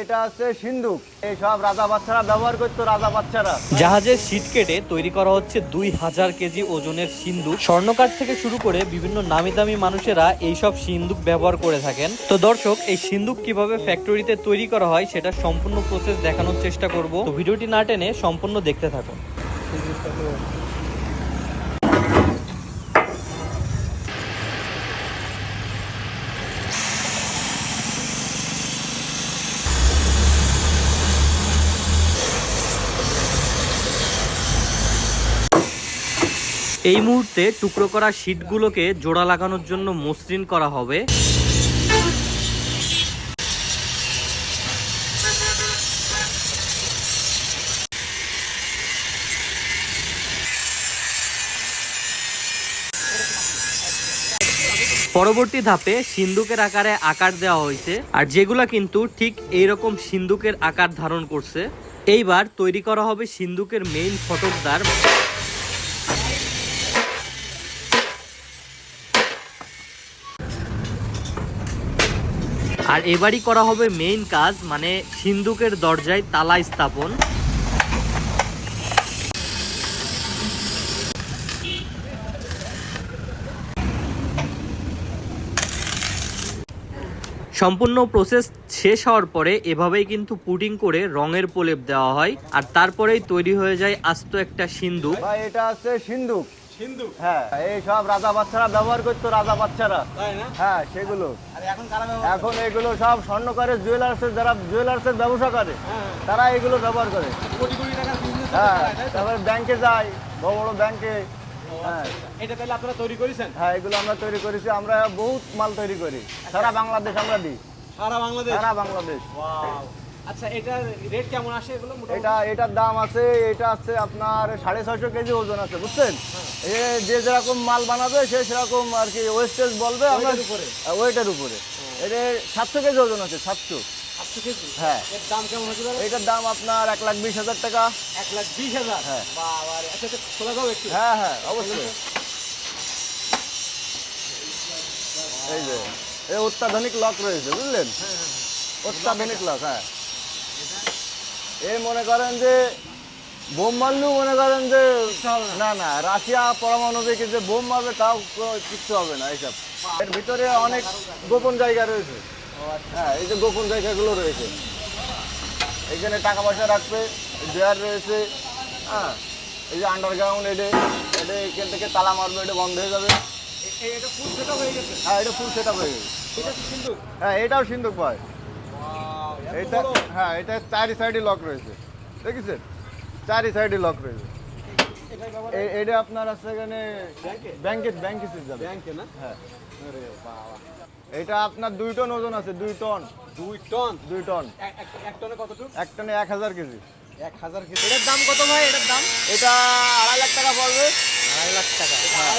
এটা হচ্ছে সিন্ধুক। এই সব রাজা বাচ্চারা ব্যবহার করতো, রাজা বাচ্চারা। জাহাজের সিট কেটে তৈরি করা হচ্ছে দুই হাজার কেজি ওজনের সিন্দুক স্বর্ণকার থেকে শুরু করে বিভিন্ন নামি দামি মানুষেরা এই সব সিন্দুক ব্যবহার করে থাকেন। তো দর্শক, এই সিন্দুক কীভাবে ফ্যাক্টরিতে তৈরি করা হয় সেটা সম্পূর্ণ প্রসেস দেখানোর চেষ্টা করব। ভিডিওটি না টেনে সম্পূর্ণ দেখতে থাকুন। এই মুহূর্তে টুকরো করা শীটগুলোকে জোড়া লাগানোর জন্য মসৃণ করা হবে। পরবর্তী ধাপে সিন্দুকের আকারে আকার দেওয়া হয়েছে। আর যেগুলা কিন্তু ঠিক এইরকম সিন্দুকের আকার ধারণ করছে। এইবার তৈরি করা হবে সিন্দুকের মেইন ফটকদার আর এবারই করা হবে মেইন কাজ মানে সিন্দুকের দরজায় তালা স্থাপন। সম্পূর্ণ প্রসেস শেষ হওয়ার পরে এভাবেই কিন্তু পুটিং করে রঙের প্রলেপ দেওয়া হয়, আর তারপরেই তৈরি হয়ে যায় আস্ত একটা সিন্দুক। এটা হচ্ছে সিন্ধুক সিন্ধু হ্যাঁ এই সব রাজা বাচ্চারা ব্যবহার করতো রাজা বাচ্চারা। হ্যাঁ সেগুলো। এখন এগুলো সব স্বর্ণকারের জুয়েলার্সের যারা জুয়েলার্সের ব্যবসা করে হ্যাঁ। তারা এগুলো ব্যবহার করে। কোটি কোটি টাকার হ্যাঁ তারপরে ব্যাংকে যায় বড় বড় ব্যাংকে। হ্যাঁ। এটা তাহলে আপনারা তৈরি করেছেন? হ্যাঁ এগুলো আমরা তৈরি করেছি আমরা বহুত মাল তৈরি করি। সারা বাংলাদেশ আমরা দিই। সারা বাংলাদেশ? সারা বাংলাদেশ। আচ্ছা এটার রেট কেমন আসে এগুলো এটা এটার দাম আছে এটা আছে আপনার সাড়ে ছয়শো কেজি ওজন আছে বুঝছেন? এ যে যেরকম মাল বানাবে সে সেরকম আর কি ওয়েস্টেজ বলবে উপরে? ওয়েটের উপরে। এটা সাতশো কেজি ওজন আছে সাতশো। হ্যাঁ। এর দাম কেমন এটার দাম আপনার এক লাখ বিশ হাজার টাকা। এক লাখ বিশ হাজার? হ্যাঁ। বাবা আচ্ছা খোলা একটু। হ্যাঁ হ্যাঁ অবশ্যই। এই যে এই অত্যাধুনিক লক রয়েছে বুঝলেন? অত্যাধুনিক লক হ্যাঁ। এই মনে করেন যে বোম মারলেও মনে করেন যে না না রাশিয়া পারমাণবিক যে বোম মারবে তাও কিচ্ছু হবে না এইসব। এর ভিতরে অনেক গোপন জায়গা রয়েছে। হ্যাঁ এই যে গোপন জায়গাগুলো রয়েছে। এখানে টাকা পয়সা রাখবে ডেয়ার রয়েছে হ্যাঁ এই যে আন্ডারগ্রাউন্ড এটা এটা এখান থেকে তালা মারবে এটা বন্ধ হয়ে যাবে। এ- এ- হয়ে হ্যাঁ এটা ফুল সেট হয়ে গেছে। সিন্ধু হ্যাঁ এটাও সিন্ধুক এত এটা। হ্যাঁ এটা চারি সাইডে লক রয়েছে। দেখেছেন? চারি সাইডে লক রয়েছে। এটা এটা আপনার আছে এখানে ব্যাংকে? ব্যাংকে যাবে। ব্যাংকে না? হ্যাঁ। বাবা। এটা আপনার দুই টন ওজন আছে দুই টন। দুই টন? দুই টন। এক- টনে কতটুকু? এক টনে এক হাজার কেজি। এক হাজার কেজি। এটার দাম কত ভাই? এটার দাম? এটা আড়াই লাখ টাকা পড়বে। আড়াই লাখ টাকা।